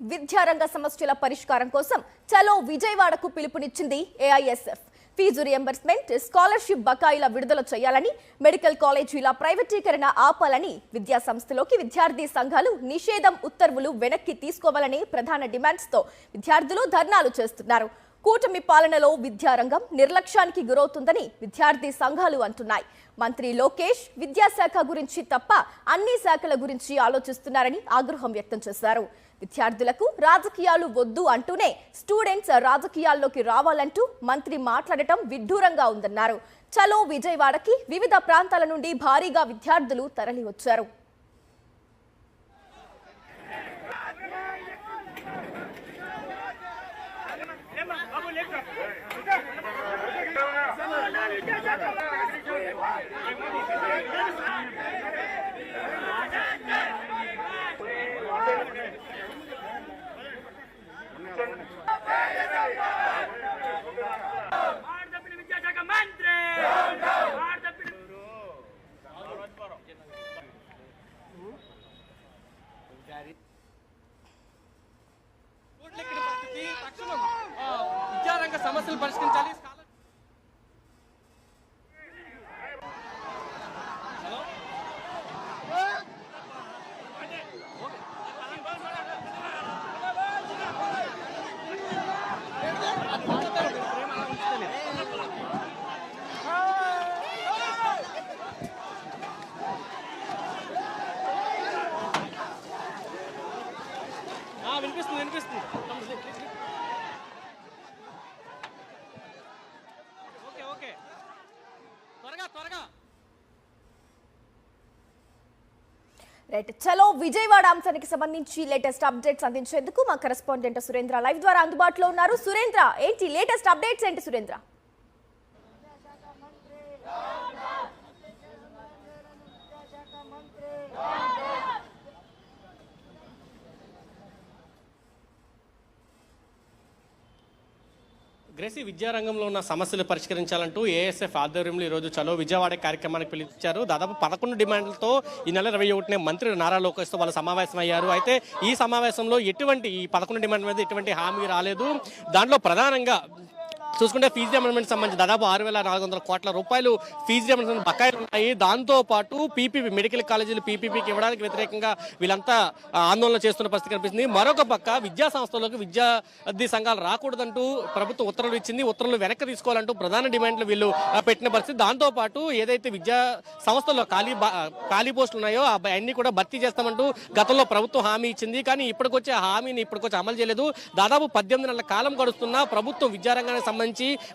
విద్యారంగ సమస్యల పరిష్కారం కోసం చలో విజయవాడకు పిలుపునిచ్చింది ఏఐఎస్ఎఫ్ ఫీజు రియంబర్స్మెంట్ స్కాలర్షిప్ బకాయిల విడుదల చేయాలని మెడికల్ కాలేజీల ప్రైవేటీకరణ ఆపాలని విద్యా సంస్థలోకి విద్యార్థి సంఘాలు నిషేధం ఉత్తర్వులు వెనక్కి తీసుకోవాలని ప్రధాన డిమాండ్స్తో విద్యార్థులు ధర్నాలు చేస్తున్నారు. కూటమి పాలనలో విద్యారంగం నిర్లక్ష్యానికి గురవుతుందని విద్యార్థి సంఘాలు అంటున్నాయి. మంత్రి లోకేష్ విద్యాశాఖ గురించి తప్ప అన్ని శాఖల గురించి ఆలోచిస్తున్నారని ఆగ్రహం వ్యక్తం చేశారు. విద్యార్థులకు రాజకీయాలు వద్దు అంటూనే స్టూడెంట్స్ రాజకీయాల్లోకి రావాలంటూ మంత్రి మాట్లాడటం విడ్డూరంగా ఉందన్నారు. చలో విజయవాడకి వివిధ ప్రాంతాల నుండి భారీగా విద్యార్థులు తరలివచ్చారు. వాడదప్పిన విద్యాశాఖ మంత్రి వాడదప్పిన రోడ్లెక్కిన పరిస్థితి తక్షణం ఆ, విద్యారంగ సమస్యలు పరిష్కరించాలి. రైట్ చలో విజయవాడ అంశానికి సంబంధించి లేటెస్ట్ అప్డేట్స్ అందించేందుకు మా కరెస్పాండెంట్ సురేంద్ర లైవ్ ద్వారా అందుబాటులో ఉన్నారు. సురేంద్ర ఏంటి లేటెస్ట్ అప్డేట్స్ ఏంటి సురేంద్ర? గ్రేసీ విద్యారంగంలో ఉన్న సమస్యలు పరిష్కరించాలంటూ ఏఎస్ఎఫ్ ఆధ్వర్యంలో ఈరోజు చలో విజయవాడ కార్యక్రమానికి పిలిచారు. దాదాపు పదకొండు డిమాండ్లతో ఈ నెల ఇరవై ఒకటినే మంత్రి నారా లోకేష్తో వాళ్ళు సమావేశం అయ్యారు అయితే ఈ సమావేశంలో ఎటువంటి ఈ పదకొండు డిమాండ్ మీద ఎటువంటి హామీ రాలేదు. దాంట్లో ప్రధానంగా చూసుకుంటే ఫీజు రియంబర్స్మెంట్ సంబంధించి దాదాపు ఆరు వేల నాలుగు వందల కోట్ల రూపాయలు ఫీజు రియంబర్స్మెంట్ బకాయిలు ఉన్నాయి. దాంతో పాటు పీపీపీ మెడికల్ కాలేజీలు పీపీపీకి ఇవ్వడానికి వ్యతిరేకంగా వీళ్ళంతా ఆందోళన చేస్తున్న పరిస్థితి కనిపిస్తుంది. మరొక పక్క విద్యా సంస్థలకు విద్యార్థి సంఘాలు రాకూడదంటూ ప్రభుత్వం ఉత్తర్వులు ఇచ్చింది. ఉత్తర్వులు వెనక్కి తీసుకోవాలంటూ ప్రధాన డిమాండ్లు వీళ్ళు పెట్టిన పరిస్థితి. దాంతో పాటు ఏదైతే విద్యా సంస్థల్లో ఖాళీ బా- ఖాళీ పోస్టులు ఉన్నాయో అన్ని కూడా భర్తీ చేస్తామంటూ గతంలో ప్రభుత్వం హామీ ఇచ్చింది. కానీ ఇప్పటికొచ్చే హామీని ఇప్పటికొచ్చి అమలు చేయలేదు. దాదాపు పద్దెనిమిది నెలల కాలం గడుస్తున్నా ప్రభుత్వం విద్యారంగానికి సంబంధించి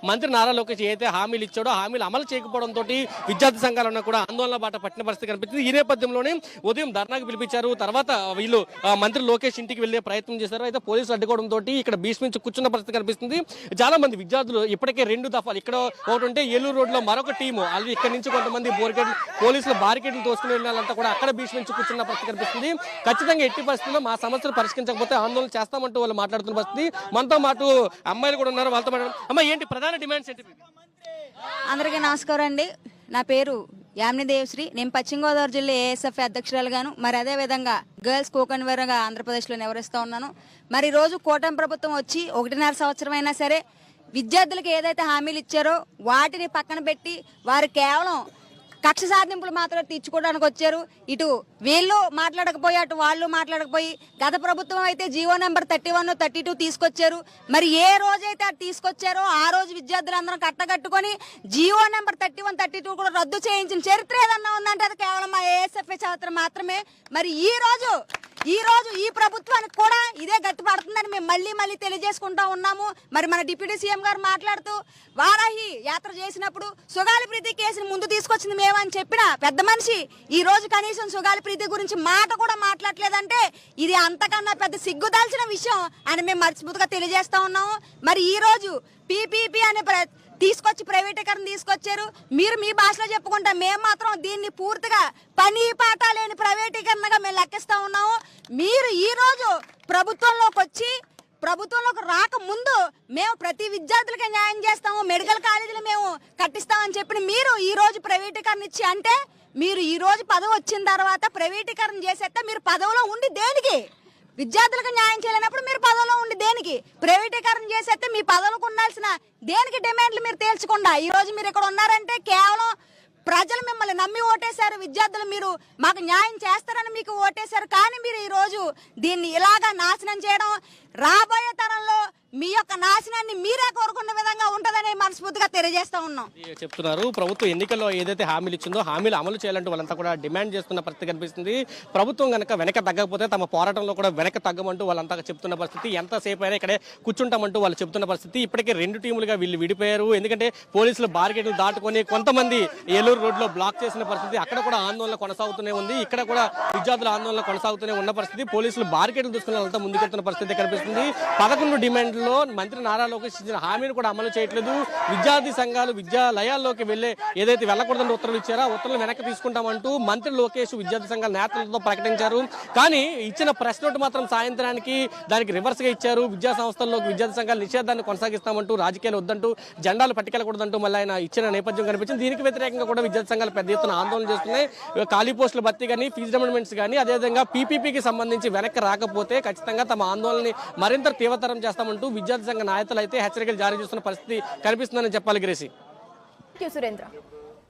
మంత్రి నారా లోకేష్ ఏదైతే హామీలు ఇచ్చాడో హామీలు అమలు చేయకపోవడంతో విద్యార్థి సంఘాలను కూడా ఆందోళన బాట పట్టిన పరిస్థితి కనిపిస్తుంది. ఈ నేపథ్యంలోనే ఉదయం ధర్నాకు పిలిపించారు. తర్వాత వీళ్ళు మంత్రి లోకేష్ ఇంటికి వెళ్ళే ప్రయత్నం చేశారు. అయితే పోలీసులు అడ్డుకోవడంతో ఇక్కడ భీష్మించి కూర్చున్న పరిస్థితి కనిపిస్తుంది. చాలా మంది విద్యార్థులు ఇప్పటికే రెండు దఫాలు ఇక్కడ ఒకటి ఉంటే ఏలూరు రోడ్లో మరొక టీము అది ఇక్కడ నుంచి కొంతమంది బోర్గేట్ పోలీసులు బారికేట్లు తోసుకుని వెళ్ళాలంతా కూడా అక్కడ భీష్మించి కూర్చున్న పరిస్థితి కనిపిస్తుంది. ఖచ్చితంగా ఎట్టి పరిస్థితుల్లో మా సమస్యలు పరిష్కరించకపోతే ఆందోళన చేస్తామంటూ వాళ్ళు మాట్లాడుతున్న పరిస్థితి. మనతో పాటు అమ్మాయిలు కూడా ఉన్నారు. వాళ్ళతో మాట్లాడు అమ్మ ఏంటి ప్రధాన డిమాండ్స్ ఏంటి? అందరికీ నమస్కారం అండి. నా పేరు యామిని దేవశ్రీ. నేను పశ్చిమ గోదావరి జిల్లా ఏఎస్ఎఫ్ అధ్యక్షురాలుగాను. మరి అదే విధంగా గర్ల్స్ కోకన్వేర్గా ఆంధ్రప్రదేశ్లో నివరిస్తూ ఉన్నాను. మరి ఈ రోజు కూటమి ప్రభుత్వం వచ్చి ఒకటిన్నర సంవత్సరం అయినా సరే విద్యార్థులకు ఏదైతే హామీలు ఇచ్చారో వాటిని పక్కన పెట్టి వారు కేవలం కక్ష సాధింపులు మాత్రం తీర్చుకోవడానికి వచ్చారు. ఇటు వీళ్ళు మాట్లాడకపోయి అటు వాళ్ళు మాట్లాడకపోయి గత ప్రభుత్వం అయితే G O number thirty one thirty two తీసుకొచ్చారు. మరి ఏ రోజైతే అది తీసుకొచ్చారో ఆ రోజు విద్యార్థులందరం కట్టగట్టుకొని G O number thirty one thirty two కూడా రద్దు చేయించిన చరిత్ర ఏదన్నా ఉందంటే అది కేవలం మా ఏఎస్ఎఫ్ఏ చరిత్ర మాత్రమే. మరి ఈ రోజు ఈ రోజు ఈ ప్రభుత్వానికి కూడా ఇదే గట్టి పడుతుందని మేము మళ్ళీ మళ్ళీ తెలియజేసుకుంటా ఉన్నాము. మరి మన డిప్యూటీ సీఎం గారు మాట్లాడుతూ వారాహి యాత్ర చేసినప్పుడు సుగాలి ప్రీతి కేసుని ముందు తీసుకొచ్చింది మేమని చెప్పిన పెద్ద మనిషి ఈ రోజు కనీసం సుగాలి ప్రీతి గురించి మాట కూడా మాట్లాడలేదంటే ఇది అంతకన్నా పెద్ద సిగ్గుదాల్చిన విషయం అని మేము మర్చిపోతుగా తెలియజేస్తా ఉన్నాము. మరి ఈ రోజు పీపీపీ అనే ప్ర- తీసుకొచ్చి ప్రైవేటీకరణ తీసుకొచ్చారు. మీరు మీ భాషలో చెప్పుకుంటా మేము మాత్రం దీన్ని పూర్తిగా పని పాట లేని ప్రైవేటీకరణగా మేము లెక్కిస్తా ఉన్నాము. మీరు ఈరోజు ప్రభుత్వంలోకి వచ్చి ప్రభుత్వంలోకి రాక ముందు మేము ప్రతి విద్యార్థులకి న్యాయం చేస్తాము మెడికల్ కాలేజీలు మేము కట్టిస్తామని చెప్పిన మీరు ఈ రోజు ప్రైవేటీకరణ ఇచ్చి అంటే మీరు ఈ రోజు పదవి వచ్చిన తర్వాత ప్రైవేటీకరణ చేసేస్తే మీరు పదవిలో ఉండి దేనికి? విద్యార్థులకు న్యాయం చేయలేనప్పుడు మీరు పదంలో ఉండి దేనికి? ప్రైవేటీకరణ చేసేస్తే మీ పదవులకు ఉండాల్సిన దేనికి డిమాండ్లు మీరు తేల్చకుండా? ఈ రోజు మీరు ఇక్కడ ఉన్నారంటే కేవలం ప్రజలు మిమ్మల్ని నమ్మి ఓటేశారు విద్యార్థులు మీరు మాకు న్యాయం చేస్తారని మీకు ఓటేశారు. కానీ మీరు ఈరోజు దీన్ని ఇలాగా నాశనం చేయడం రాబోయే తరంలో మీ యొక్క నాశనాన్ని మీరే కోరుకున్న విధంగా ఉంటదని మనస్ఫూర్తిగా తెలియజేస్తా ఉన్నాం. చెప్తున్నారు. ప్రభుత్వం ఎన్నికల్లో ఏదైతే హామీలు ఇచ్చిందో హామీలు అమలు చేయాలంటూ వాళ్ళంతా కూడా డిమాండ్ చేస్తున్న పరిస్థితి కనిపిస్తుంది. ప్రభుత్వం కనుక వెనక తగ్గకపోతే తమ పోరాటంలో కూడా వెనక తగ్గమంటూ వాళ్ళంతా చెప్తున్న పరిస్థితి. ఎంతసేపు అయినా ఇక్కడే కూర్చుంటామంటూ వాళ్ళు చెప్తున్న పరిస్థితి. ఇప్పటికే రెండు టీములుగా వీళ్ళు విడిపోయారు. ఎందుకంటే పోలీసులు బార్గెట్లు దాటుకొని కొంతమంది ఏలూరు రోడ్లో బ్లాక్ చేసిన పరిస్థితి. అక్కడ కూడా ఆందోళన కొనసాగుతూనే ఉంది. ఇక్కడ కూడా విద్యార్థుల ఆందోళన కొనసాగుతూనే ఉన్న పరిస్థితి. పోలీసులు బార్గెట్లు దూసుకుని వాళ్ళంతా ముందుకెళ్తున్న పరిస్థితి కనిపిస్తుంది. పదకొండు డిమాండ్లు మంత్రి నారా లోకేష్ ఇచ్చిన హామీని కూడా అమలు చేయట్లేదు. విద్యార్థి సంఘాలు విద్యాలయాల్లోకి వెళ్ళే ఏదైతే వెళ్ళకూడదని ఉత్తర్వులు ఇచ్చారో ఆ ఉత్తర్వులు వెనక్కి తీసుకుంటామంటూ మంత్రి లోకేష్ విద్యార్థి సంఘాల నేతలతో ప్రకటించారు. కానీ ఇచ్చిన ప్రెస్ నోట్ మాత్రం సాయంత్రానికి దానికి రివర్స్గా ఇచ్చారు. విద్యా సంస్థల్లోకి విద్యార్థి సంఘాల నిషేధాన్ని కొనసాగిస్తామంటూ రాజకీయాలు వద్దంటూ జెండాలు పట్టుకెళ్ళకూడదంటూ మళ్ళీ ఆయన ఇచ్చిన నేపథ్యం కనిపించింది. దీనికి వ్యతిరేకంగా కూడా విద్యార్థి సంఘాలు పెద్ద ఎత్తున ఆందోళన చేస్తున్నాయి. ఖాళీ పోస్టుల భర్తీ కానీ ఫీజు అమెండ్మెంట్స్ కానీ అదేవిధంగా పీపీపీకి సంబంధించి వెనక్కి రాకపోతే ఖచ్చితంగా తమ ఆందోళనని మరింత తీవ్రతరం చేస్తామంటూ విద్యార్థి సంఘ నాయకులు అయితే హెచ్చరికలు జారీ చేస్తున్న పరిస్థితి కనిపిస్తుందని చెప్పాలి గిరీసి సురేంద్ర.